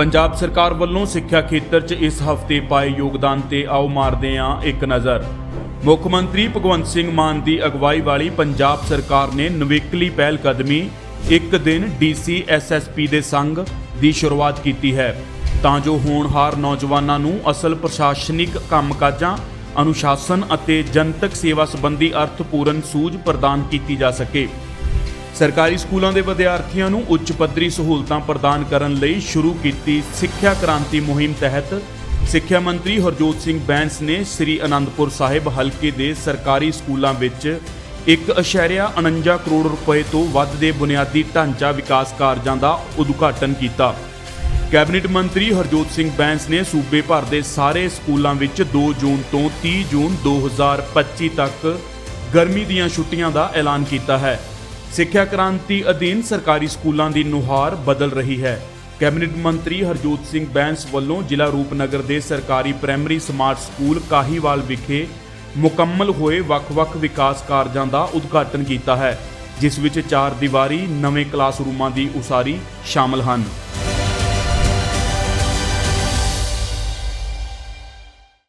ਪੰਜਾਬ ਸਰਕਾਰ ਵੱਲੋਂ ਸਿੱਖਿਆ ਖੇਤਰ 'ਚ ਇਸ ਹਫ਼ਤੇ ਪਾਏ ਯੋਗਦਾਨ ਤੇ ਆਓ ਮਾਰਦੇ ਹਾਂ ਇੱਕ ਨਜ਼ਰ। ਮੁੱਖ ਮੰਤਰੀ ਭਗਵੰਤ ਸਿੰਘ ਮਾਨ ਦੀ ਅਗਵਾਈ ਵਾਲੀ ਪੰਜਾਬ ਸਰਕਾਰ ਨੇ ਨਵੇਕਲੀ ਪਹਿਲ ਕਦਮੀ ਇੱਕ ਦਿਨ ਡੀਸੀ ਐਸਐਸਪੀ ਦੇ ਸੰਗ ਦੀ ਸ਼ੁਰੂਆਤ ਕੀਤੀ ਹੈ। ਤਾਂ ਜੋ ਹੋਣਹਾਰ ਨੌਜਵਾਨਾਂ ਨੂੰ ਅਸਲ ਪ੍ਰਸ਼ਾਸਨਿਕ ਕੰਮਕਾਜਾਂ, ਅਨੁਸ਼ਾਸਨ ਅਤੇ ਜਨਤਕ ਸੇਵਾ ਸੰਬੰਧੀ ਅਰਥਪੂਰਨ ਸੂਝ ਪ੍ਰਦਾਨ ਕੀਤੀ ਜਾ ਸਕੇ। ਸਰਕਾਰੀ ਸਕੂਲਾਂ ਦੇ ਵਿਦਿਆਰਥੀਆਂ ਨੂੰ ਉੱਚ ਪੱਧਰੀ ਸਹੂਲਤਾਂ ਪ੍ਰਦਾਨ ਕਰਨ ਲਈ ਸ਼ੁਰੂ ਕੀਤੀ ਸਿੱਖਿਆ ਕ੍ਰਾਂਤੀ ਮੁਹਿੰਮ ਤਹਿਤ। ਸਿੱਖਿਆ ਮੰਤਰੀ ਹਰਜੋਤ ਸਿੰਘ ਬੈਂਸ ਨੇ ਸ੍ਰੀ ਅਨੰਦਪੁਰ ਸਾਹਿਬ ਹਲਕੇ ਦੇ ਸਰਕਾਰੀ ਸਕੂਲਾਂ ਵਿੱਚ 1.49 ਕਰੋੜ ਰੁਪਏ ਤੋਂ ਵੱਧ ਦੇ ਬੁਨਿਆਦੀ ਢਾਂਚਾ ਵਿਕਾਸ ਕਾਰਜਾਂ ਦਾ ਉਦਘਾਟਨ ਕੀਤਾ। ਕੈਬਨਿਟ ਮੰਤਰੀ ਹਰਜੋਤ ਸਿੰਘ ਬੈਂਸ ਨੇ ਸੂਬੇ ਭਰ ਦੇ ਸਾਰੇ ਸਕੂਲਾਂ ਵਿੱਚ 2 ਜੂਨ ਤੋਂ 30 ਜੂਨ 2025 ਤੱਕ ਗਰਮੀ ਦੀਆਂ ਛੁੱਟੀਆਂ ਦਾ ਐਲਾਨ ਕੀਤਾ ਹੈ। ਸਿੱਖਿਆ ਕ੍ਰਾਂਤੀ ਅਧੀਨ ਸਰਕਾਰੀ ਸਕੂਲਾਂ ਦੀ ਨੁਹਾਰ ਬਦਲ ਰਹੀ ਹੈ। ਕੈਬਨਿਟ ਮੰਤਰੀ ਹਰਜੋਤ ਸਿੰਘ ਬੈਂਸ ਵੱਲੋਂ ਜ਼ਿਲ੍ਹਾ ਰੂਪਨਗਰ ਦੇ ਸਰਕਾਰੀ ਪ੍ਰਾਇਮਰੀ ਸਮਾਰਟ ਸਕੂਲ ਕਾਹੀਵਾਲ ਵਿਖੇ ਮੁਕੰਮਲ ਹੋਏ ਵੱਖ-ਵੱਖ ਵਿਕਾਸ ਕਾਰਜਾਂ ਦਾ ਉਦਘਾਟਨ ਕੀਤਾ ਹੈ, ਜਿਸ ਵਿੱਚ ਚਾਰ ਦੀਵਾਰੀ ਨਵੇਂ ਕਲਾਸਰੂਮਾਂ ਦੀ ਉਸਾਰੀ ਸ਼ਾਮਲ ਹਨ।